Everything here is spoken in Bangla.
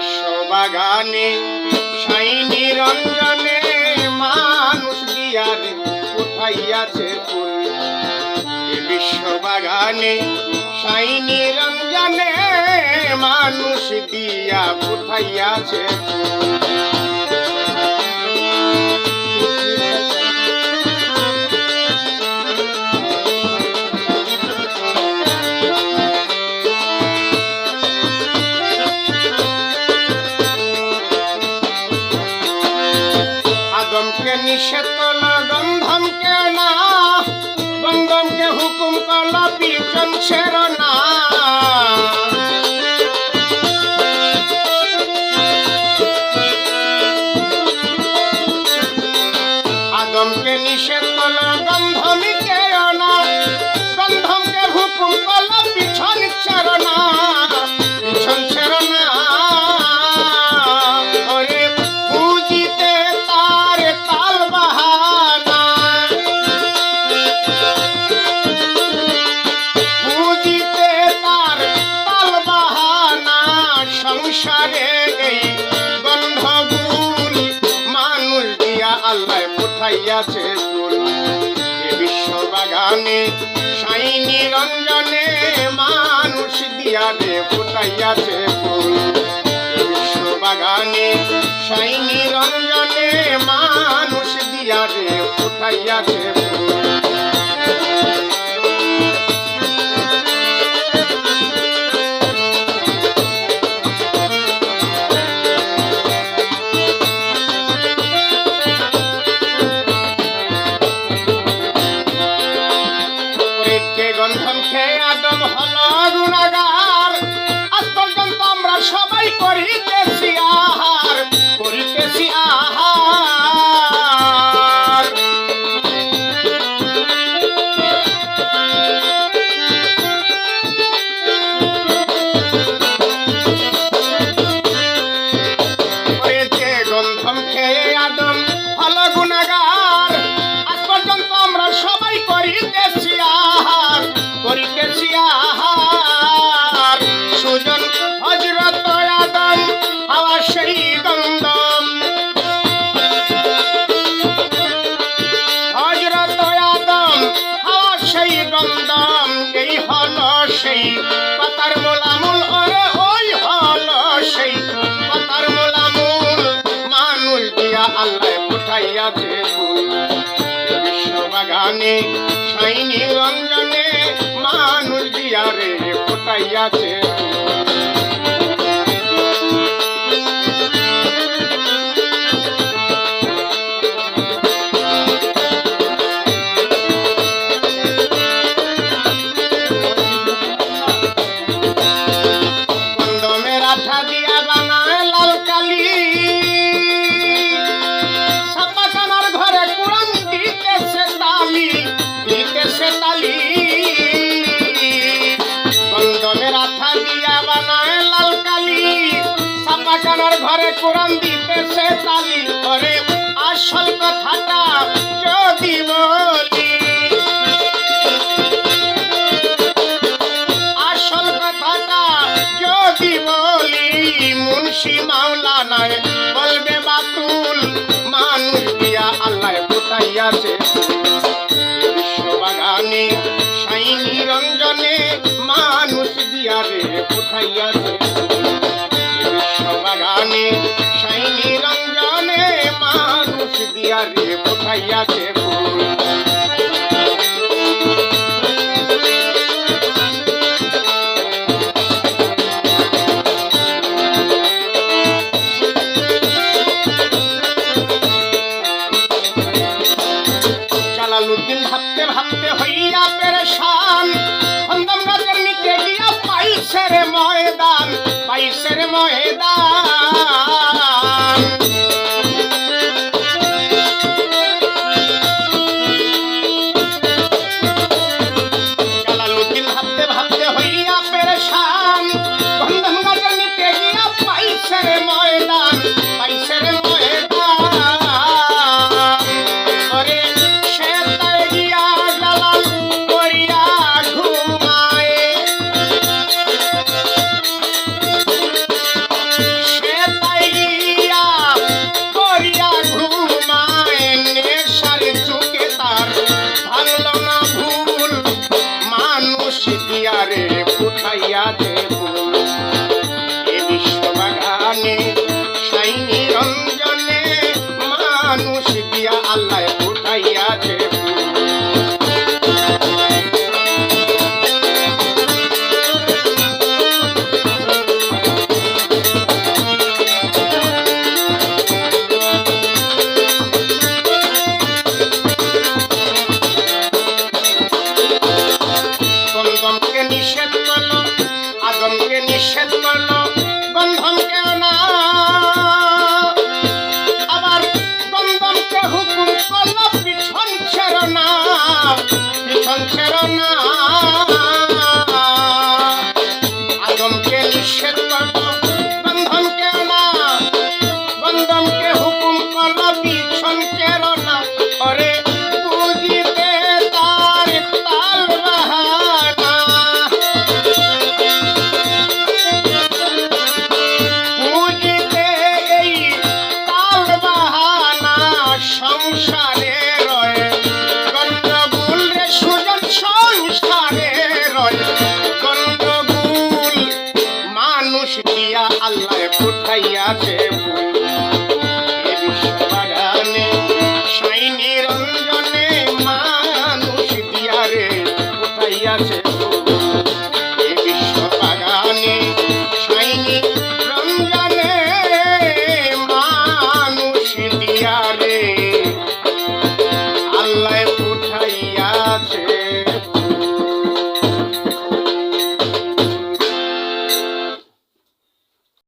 বিশ্ববাগানে সাই নিরঞ্জনে মানুষ দিয়ারে উঠাইয়াছে ফুল। বিশ্ব বাগানে সাই নিরঞ্জনে মানুষ দিয়া উঠাইয়াছে ফুল। আদমকে নিষেধ করল গন্ধমকে না গন্ধমকে হুকুম করল পিছন ছেড় না আদমকে নিষেধ করল গন্ধমিকে না গন্ধমকে হুকুম করল পিছন ছেড় না এ বিশ্ববাগানে। সাই নিরঞ্জনে মানুষ দিয়া রে ফুটাইয়াছে ফুল এ বিশ্ববাগানে। সাই মানুষ দিয়া রে ফুটাইয়াছে ফুল পাতার মোলামুল ওরে ওই হলো সেই। পাতার মোলামুল মানুষ দিয়া আল্লাহ ফুল এ বিশ্ববাগানে, সাইনি রঞ্জনে মুন্সি মাওলানায় বলবে বাতুল মানুষ দিয়া আল্লাহ কোথায় আছে বিশ্ববাগানে সাইনি রঞ্জনে মানুষ দিয়া রে কোথায় বিশ্ববাগানে জালালুদ্দিন ভাবতে ভাবতে হইয়া নিষেধ করল, আদমকে নিষেধ করল গন্ধমকে না আবার গন্ধমকে হুকুম করল, পিছন ছেড় না, পিছন ছেড় না।